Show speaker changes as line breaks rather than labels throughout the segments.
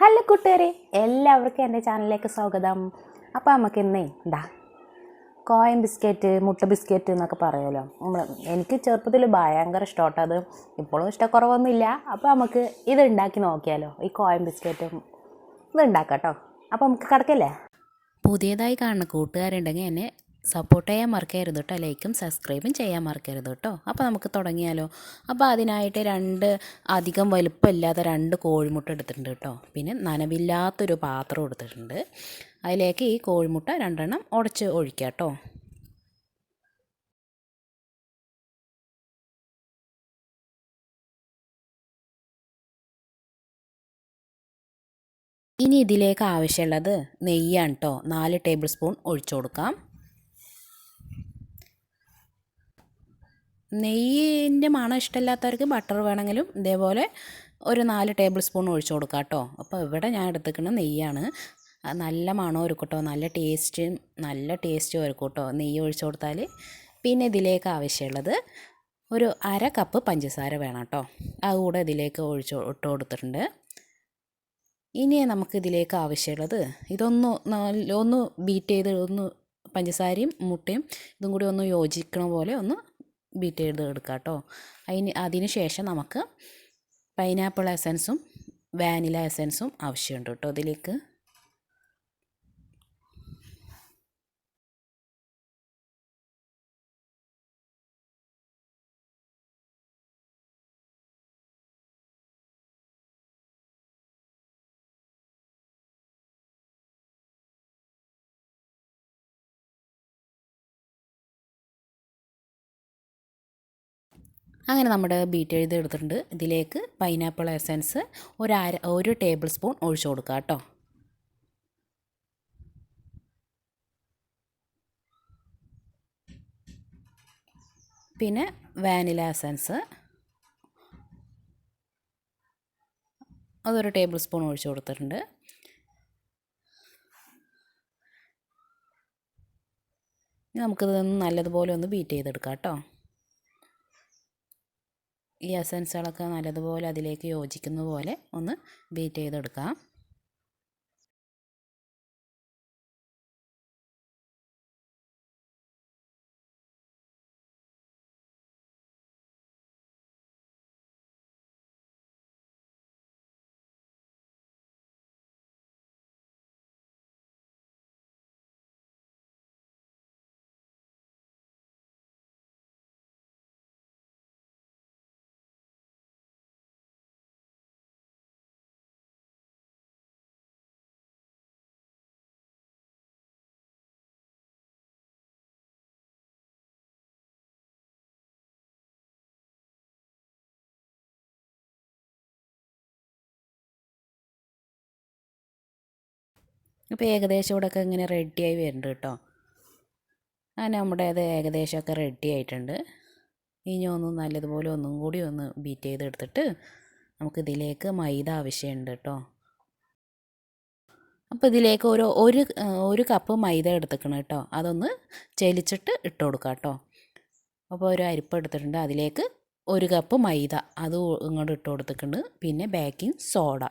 Hello കൂട്ടുകാരെ എല്ലാവർക്കും എന്റെ ചാനലിലേക്ക് സ്വാഗതം. അപ്പോൾ നമുക്ക് ഇന്നേ എന്താ കോയൻ ബിസ്ക്കറ്റ് മുട്ട ബിസ്ക്കറ്റ് എന്നൊക്കെ പറയുമല്ലോ. നമ്മൾ എനിക്ക് ചെറുപ്പത്തിൽ ഭയങ്കര ഇഷ്ടമാട്ടോ അത്. ഇപ്പോഴും ഇഷ്ടക്കുറവൊന്നുമില്ല. അപ്പോൾ നമുക്ക് ഇത് ഉണ്ടാക്കി നോക്കിയാലോ ഈ കോയൻ ബിസ്ക്കറ്റും. ഇത് ഉണ്ടാക്കാം കേട്ടോ. അപ്പോൾ നമുക്ക് കിടക്കല്ലേ?
പുതിയതായി കാണുന്ന കൂട്ടുകാരുണ്ടെങ്കിൽ എന്നെ സപ്പോർട്ട് ചെയ്യാൻ മറക്കരുത് കേട്ടോ ലൈക്കും സബ്സ്ക്രൈബും ചെയ്യാൻ മറക്കരുത് കേട്ടോ അപ്പോൾ നമുക്ക് തുടങ്ങിയാലോ. അപ്പോൾ അതിനായിട്ട് രണ്ട് അധികം വലുപ്പമില്ലാത്ത രണ്ട് കോഴിമുട്ട എടുത്തിട്ടുണ്ട് കേട്ടോ പിന്നെ നനവില്ലാത്തൊരു പാത്രം എടുത്തിട്ടുണ്ട്. അതിലേക്ക് ഈ കോഴിമുട്ട രണ്ടെണ്ണം ഉടച്ച് ഒഴിക്കുക കേട്ടോ ഇനി ഇതിലേക്ക് ആവശ്യമുള്ളത് നെയ്യാണ് കേട്ടോ നാല് ടേബിൾ സ്പൂൺ ഒഴിച്ചു കൊടുക്കാം. നെയ്യിന്റെ മണം ഇഷ്ടമില്ലാത്തവർക്ക് ബട്ടർ വേണമെങ്കിലും ഇതേപോലെ ഒരു നാല് ടേബിൾ സ്പൂൺ ഒഴിച്ചു കൊടുക്കാം കേട്ടോ. അപ്പോൾ ഇവിടെ ഞാൻ എടുത്തിരിക്കുന്നത് നെയ്യാണ്. നല്ല മണം ഒരുക്കട്ടോ. കേട്ടോ നല്ല ടേസ്റ്റും നല്ല ടേസ്റ്റും ഒരുക്കും നെയ്യ് ഒഴിച്ചു കൊടുത്താൽ പിന്നെ ഇതിലേക്ക് ആവശ്യമുള്ളത് ഒരു അര കപ്പ് പഞ്ചസാര വേണം കേട്ടോ. അത് കൂടെ ഇതിലേക്ക് ഒഴിച്ച് ഇട്ട് കൊടുത്തിട്ടുണ്ട്. ഇനി നമുക്ക് ഇതിലേക്ക് ആവശ്യമുള്ളത് ഇതൊന്ന് ഒന്ന് ബീറ്റ് ചെയ്ത് ഒന്ന് പഞ്ചസാരയും മുട്ടയും ഇതും കൂടി ഒന്ന് യോജിക്കണ പോലെ ഒന്ന് ബീറ്റ് ചെയ്ത് എടുക്കുക കേട്ടോ. അതിന് അതിന് ശേഷം നമുക്ക് പൈനാപ്പിൾ എസൻസും വാനില എസൻസും ആവശ്യമുണ്ട് കേട്ടോ ഇതിലേക്ക്. അങ്ങനെ നമ്മുടെ ബീറ്റ് എഴുതി എടുത്തിട്ടുണ്ട്. ഇതിലേക്ക് പൈനാപ്പിൾ എസൻസ് ഒരു അര ഒരു ടേബിൾ സ്പൂൺ ഒഴിച്ചു കൊടുക്കുക കേട്ടോ. പിന്നെ വാനില എസൻസ് അതൊരു ടേബിൾ സ്പൂൺ ഒഴിച്ചു കൊടുത്തിട്ടുണ്ട്. നമുക്കിതൊന്ന് നല്ലതുപോലെ ഒന്ന് ബീറ്റ് ചെയ്തെടുക്കാം കേട്ടോ. ഈ എസൻസുകളൊക്കെ നല്ലതുപോലെ അതിലേക്ക് യോജിക്കുന്ന പോലെ ഒന്ന് ബീറ്റ് ചെയ്തെടുക്കാം. ഇപ്പോൾ ഏകദേശം ഇവിടെയൊക്കെ ഇങ്ങനെ റെഡിയായി വരുന്നുണ്ട് കേട്ടോ. അങ്ങനെ നമ്മുടെ അത് ഏകദേശമൊക്കെ റെഡി ആയിട്ടുണ്ട്. ഇനി ഒന്ന് നല്ലതുപോലെ ഒന്നും കൂടി ഒന്ന് ബീറ്റ് ചെയ്തെടുത്തിട്ട് നമുക്കിതിലേക്ക് മൈദ ആവശ്യമുണ്ട് കേട്ടോ. അപ്പോൾ ഇതിലേക്ക് ഒരു ഒരു ഒരു കപ്പ് മൈദ എടുത്തേക്കണം കേട്ടോ. അതൊന്ന് ചെലിച്ചിട്ട് ഇട്ട് കൊടുക്കാം കേട്ടോ. അപ്പോൾ ഒരു അരിപ്പ് എടുത്തിട്ടുണ്ട്. അതിലേക്ക് ഒരു കപ്പ് മൈദ. അത് ഇങ്ങോട്ട് ഇട്ട് കൊടുത്തിട്ടുണ്ട്. പിന്നെ ബേക്കിംഗ് സോഡ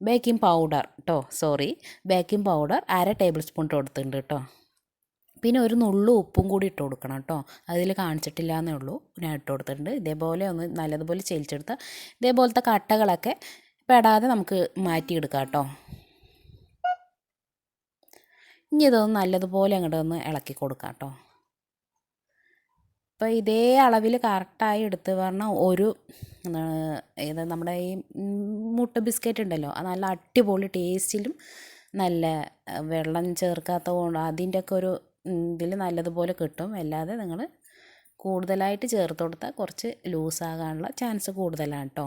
ബേക്കിംഗ് പൗഡർ കേട്ടോ സോറി ബേക്കിംഗ് പൗഡർ അര ടേബിൾ സ്പൂൺ കൊടുത്തിട്ടുണ്ട് കേട്ടോ പിന്നെ ഒരു നുള്ളു ഉപ്പും കൂടി ഇട്ട് കൊടുക്കണം കേട്ടോ അതിൽ കാണിച്ചിട്ടില്ല എന്നേ ഉള്ളൂ. ഞാൻ ഇട്ട് കൊടുത്തിട്ടുണ്ട്. ഇതേപോലെ ഒന്ന് നല്ലതുപോലെ ചെലിച്ചെടുത്ത് ഇതേപോലത്തെ കട്ടകളൊക്കെ പെടാതെ നമുക്ക് മാറ്റിയെടുക്കാം കേട്ടോ ഇനി ഇതൊന്ന് നല്ലതുപോലെ അങ്ങോട്ട് ഒന്ന് ഇളക്കി കൊടുക്കാം കേട്ടോ അപ്പോൾ ഇതേ അളവിൽ കറക്റ്റായി എടുത്ത് പറഞ്ഞാൽ ഒരു ഏത് നമ്മുടെ ഈ മുട്ട ബിസ്ക്കറ്റ് ഉണ്ടല്ലോ അത് നല്ല അടിപൊളി ടേസ്റ്റിലും നല്ല വെള്ളം ചേർക്കാത്ത കൊണ്ട് അതിന്റെയൊക്കെ ഒരു ഇതിൽ നല്ലതുപോലെ കിട്ടും. അല്ലാതെ നിങ്ങൾ കൂടുതലായിട്ട് ചേർത്ത് കൊടുത്താൽ കുറച്ച് ലൂസാകാനുള്ള ചാൻസ് കൂടുതലാണ് കേട്ടോ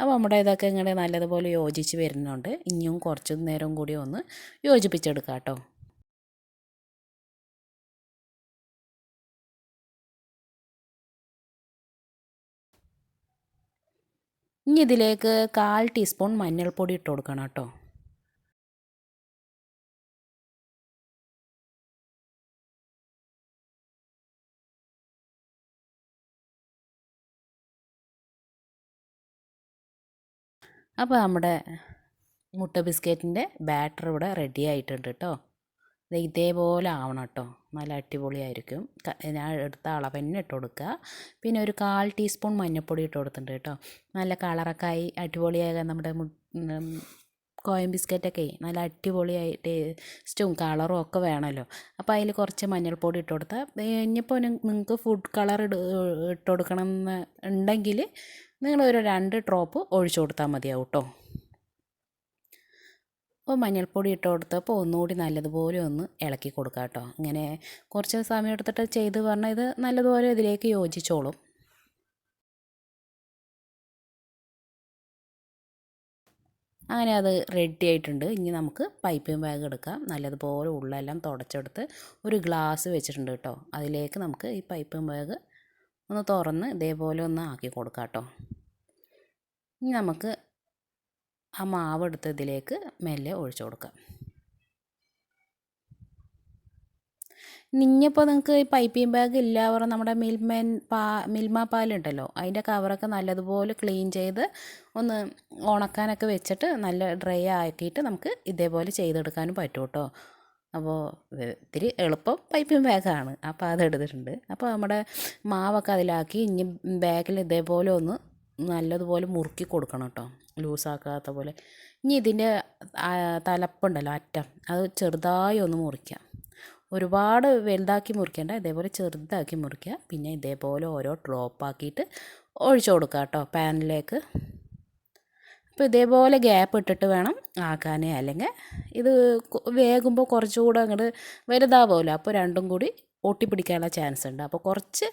അപ്പോൾ നമ്മുടെ ഇതൊക്കെ ഇങ്ങനെ നല്ലതുപോലെ യോജിച്ച് വരുന്നുണ്ട്. ഇനിയും കുറച്ച് നേരം കൂടി ഒന്ന് യോജിപ്പിച്ചെടുക്കാം കേട്ടോ. ഇനി ഇതിലേക്ക് കാൽ ടീസ്പൂൺ മഞ്ഞൾപ്പൊടി ഇട്ട് കൊടുക്കണം കേട്ടോ. അപ്പോൾ നമ്മുടെ മുട്ട ബിസ്ക്കറ്റിന്റെ ബാറ്റർ ഇവിടെ റെഡി ആയിട്ടുണ്ട് കേട്ടോ ഇതേപോലെ ആവണം കേട്ടോ നല്ല അടിപൊളിയായിരിക്കും. ഞാൻ എടുത്ത അളവ് തന്നെ ഇട്ട് കൊടുക്കുക പിന്നെ ഒരു കാൽ ടീസ്പൂൺ മഞ്ഞൾപ്പൊടി ഇട്ട് കൊടുത്തിട്ടുണ്ട് കേട്ടോ നല്ല കളറൊക്കെ ആയി അടിപൊളിയാകാൻ നമ്മുടെ മു- ഉം, കോയം ബിസ്ക്കറ്റൊക്കെ നല്ല അടിപൊളിയായി ടേസ്റ്റും കളറും ഒക്കെ വേണമല്ലോ അപ്പോൾ അതിൽ കുറച്ച് മഞ്ഞൾപ്പൊടി ഇട്ട് കൊടുത്താൽ ഇനിയിപ്പോൾ നിങ്ങൾക്ക് ഫുഡ് കളർ ഇട്ട് കൊടുക്കണം എന്ന് ഉണ്ടെങ്കിൽ നിങ്ങളൊരു രണ്ട് ഡ്രോപ്പ് ഒഴിച്ചു കൊടുത്താൽ മതിയാവും കേട്ടോ അപ്പോൾ മഞ്ഞൾപ്പൊടി ഇട്ട് കൊടുത്തപ്പോൾ ഒന്നുകൂടി നല്ലതുപോലെ ഒന്ന് ഇളക്കി കൊടുക്കുക കേട്ടോ ഇങ്ങനെ കുറച്ച് സമയം എടുത്തിട്ട് ചെയ്ത് പറഞ്ഞാൽ ഇത് നല്ലതുപോലെ ഇതിലേക്ക് യോജിച്ചോളും. അങ്ങനെ അത് റെഡി ആയിട്ടുണ്ട്. ഇനി നമുക്ക് പൈപ്പിംഗ് ബാഗ് എടുക്കാം. നല്ലതുപോലെ ഉള്ളെല്ലാം തുടച്ചെടുത്ത് ഒരു ഗ്ലാസ് വെച്ചിട്ടുണ്ട് കേട്ടോ അതിലേക്ക് നമുക്ക് ഈ പൈപ്പിംഗ് ബാഗ് ഒന്ന് തുറന്ന് ഇതേപോലെ ഒന്ന് ആക്കി കൊടുക്കാം കേട്ടോ. ഇനി നമുക്ക് ആ മാവ് എടുത്ത് ഇതിലേക്ക് മെല്ലെ ഒഴിച്ചു കൊടുക്കാം. നിഞ്ഞപ്പോൾ നിങ്ങൾക്ക് ഈ പൈപ്പിംഗ് ബാഗ് ഇല്ല പറഞ്ഞാൽ നമ്മുടെ മിൽമൻ പാ മിൽമ പാലുണ്ടല്ലോ അതിന്റെ കവറൊക്കെ നല്ലതുപോലെ ക്ലീൻ ചെയ്ത് ഒന്ന് ഉണക്കാനൊക്കെ വെച്ചിട്ട് നല്ല ഡ്രൈ ആക്കിയിട്ട് നമുക്ക് ഇതേപോലെ ചെയ്തെടുക്കാനും പറ്റും കേട്ടോ. അപ്പോൾ ഇത്തിരി എളുപ്പം പൈപ്പിംഗ് ബാഗാണ്. അപ്പോൾ അത് എടുത്തിട്ടുണ്ട് അപ്പോൾ നമ്മുടെ മാവൊക്കെ അതിലാക്കി ഇനി ബാഗിൽ ഇതേപോലെ ഒന്ന് നല്ലതുപോലെ മുറുക്കി കൊടുക്കണം കേട്ടോ. ലൂസാക്കാത്ത പോലെ. ഇനി ഇതിന്റെ തലപ്പുണ്ടല്ലോ അറ്റം. അത് ചെറുതായി ഒന്ന് മുറിക്കാം ഒരുപാട് വലുതാക്കി മുറിക്കേണ്ട ഇതേപോലെ ചെറുതാക്കി മുറിക്കുക. പിന്നെ ഇതേപോലെ ഓരോ ഡ്രോപ്പ് ആക്കിയിട്ട് ഒഴിച്ചു കൊടുക്കുക കേട്ടോ പാനിലേക്ക്. അപ്പോൾ ഇതേപോലെ ഗ്യാപ്പ് ഇട്ടിട്ട് വേണം ആക്കാനേ. അല്ലെങ്കിൽ ഇത് വേകുമ്പോൾ കുറച്ചുകൂടെ അങ്ങോട്ട് വലുതാവുമല്ലോ അപ്പോൾ രണ്ടും കൂടി ഒട്ടിപ്പിടിക്കാനുള്ള ചാൻസ് ഉണ്ട് അപ്പോൾ കുറച്ച്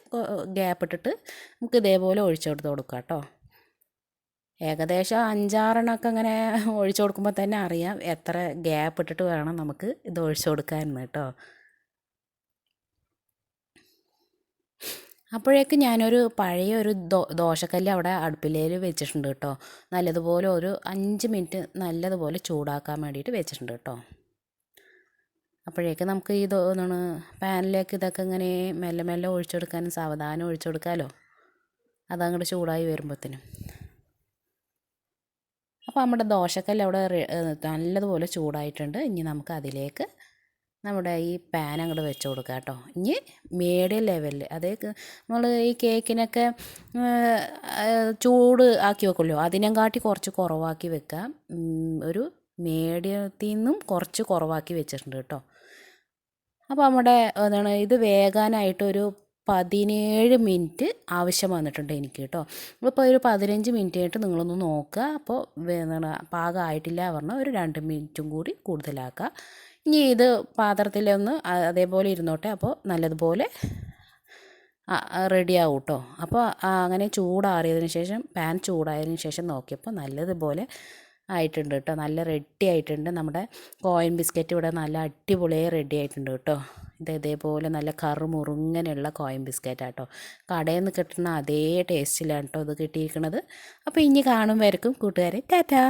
ഗ്യാപ്പ് ഇട്ടിട്ട് നമുക്ക് ഇതേപോലെ ഒഴിച്ചു കൊടുത്ത് കൊടുക്കാം കേട്ടോ ഏകദേശം അഞ്ചാറെണ്ണമൊക്കെ അങ്ങനെ ഒഴിച്ചു കൊടുക്കുമ്പോൾ തന്നെ അറിയാം എത്ര ഗ്യാപ്പ് ഇട്ടിട്ട് വേണം നമുക്ക് ഇത് ഒഴിച്ചു കൊടുക്കാൻ കേട്ടോ അപ്പോഴേക്ക് ഞാനൊരു പഴയ ഒരു ദോ ദോശക്കല്ല് അവിടെ അടുപ്പിലേൽ വെച്ചിട്ടുണ്ട് കേട്ടോ. നല്ലതുപോലെ ഒരു അഞ്ച് മിനിറ്റ് നല്ലതുപോലെ ചൂടാക്കാൻ വേണ്ടിയിട്ട് വെച്ചിട്ടുണ്ട് കേട്ടോ. അപ്പോഴേക്ക് നമുക്ക് ഈ എന്താണ് പാനിലേക്ക് ഇതൊക്കെ ഇങ്ങനെ മെല്ലെ മെല്ലെ ഒഴിച്ചെടുക്കാനും സാവധാനം ഒഴിച്ചെടുക്കാമല്ലോ അതങ്ങോട്ട് ചൂടായി വരുമ്പോഴത്തേനും. അപ്പോൾ നമ്മുടെ ദോശക്കല്ല് അവിടെ നല്ലതുപോലെ ചൂടായിട്ടുണ്ട്. ഇനി നമുക്ക് അതിലേക്ക് നമ്മുടെ ഈ പാൻ അങ്ങോട്ട് വെച്ച് കൊടുക്കുക കേട്ടോ ഇനി മീഡിയം ലെവലിൽ അതേ നമ്മൾ ഈ കേക്കിനൊക്കെ ചൂട് ആക്കി വെക്കുമല്ലോ. അതിനെക്കാട്ടി കുറച്ച് കുറവാക്കി വെക്കുക ഒരു മീഡിയത്തിൽ നിന്നും കുറച്ച് കുറവാക്കി വെച്ചിട്ടുണ്ട് കേട്ടോ അപ്പോൾ നമ്മുടെ എന്താണ് ഇത് വേകാനായിട്ടൊരു പതിനേഴ് മിനിറ്റ് ആവശ്യം വന്നിട്ടുണ്ട് എനിക്ക് കേട്ടോ ഇപ്പോൾ ഒരു പതിനഞ്ച് മിനിറ്റ് ആയിട്ട് നിങ്ങളൊന്ന് നോക്കുക അപ്പോൾ എന്താണ് പാകമായിട്ടില്ല പറഞ്ഞാൽ ഒരു രണ്ട് മിനിറ്റും കൂടി കൂടുതലാക്കുക ഇനി ഇത് പാത്രത്തിലൊന്ന് അതേപോലെ ഇരുന്നോട്ടെ. അപ്പോൾ നല്ലതുപോലെ റെഡി ആവും കേട്ടോ അപ്പോൾ അങ്ങനെ ചൂടാറിയതിന് ശേഷം പാൻ ചൂടായതിന് ശേഷം നോക്കിയപ്പോൾ നല്ലതുപോലെ ആയിട്ടുണ്ട് കേട്ടോ. നല്ല റെഡി ആയിട്ടുണ്ട്. നമ്മുടെ കോയിൻ ബിസ്ക്കറ്റ് ഇവിടെ നല്ല അടിപൊളിയായി റെഡി ആയിട്ടുണ്ട് കേട്ടോ. ഇത് ഇതേപോലെ നല്ല കറുമുറുങ്ങനെയുള്ള കോയിൻ ബിസ്ക്കറ്റാണ് കേട്ടോ കടയിൽ നിന്ന് കിട്ടുന്ന അതേ ടേസ്റ്റിലാണ് കേട്ടോ ഇത് കിട്ടിയിരിക്കുന്നത്. അപ്പോൾ ഇനി കാണുമ്പോഴേക്കും കൂട്ടുകാരെ. ടാറ്റാ!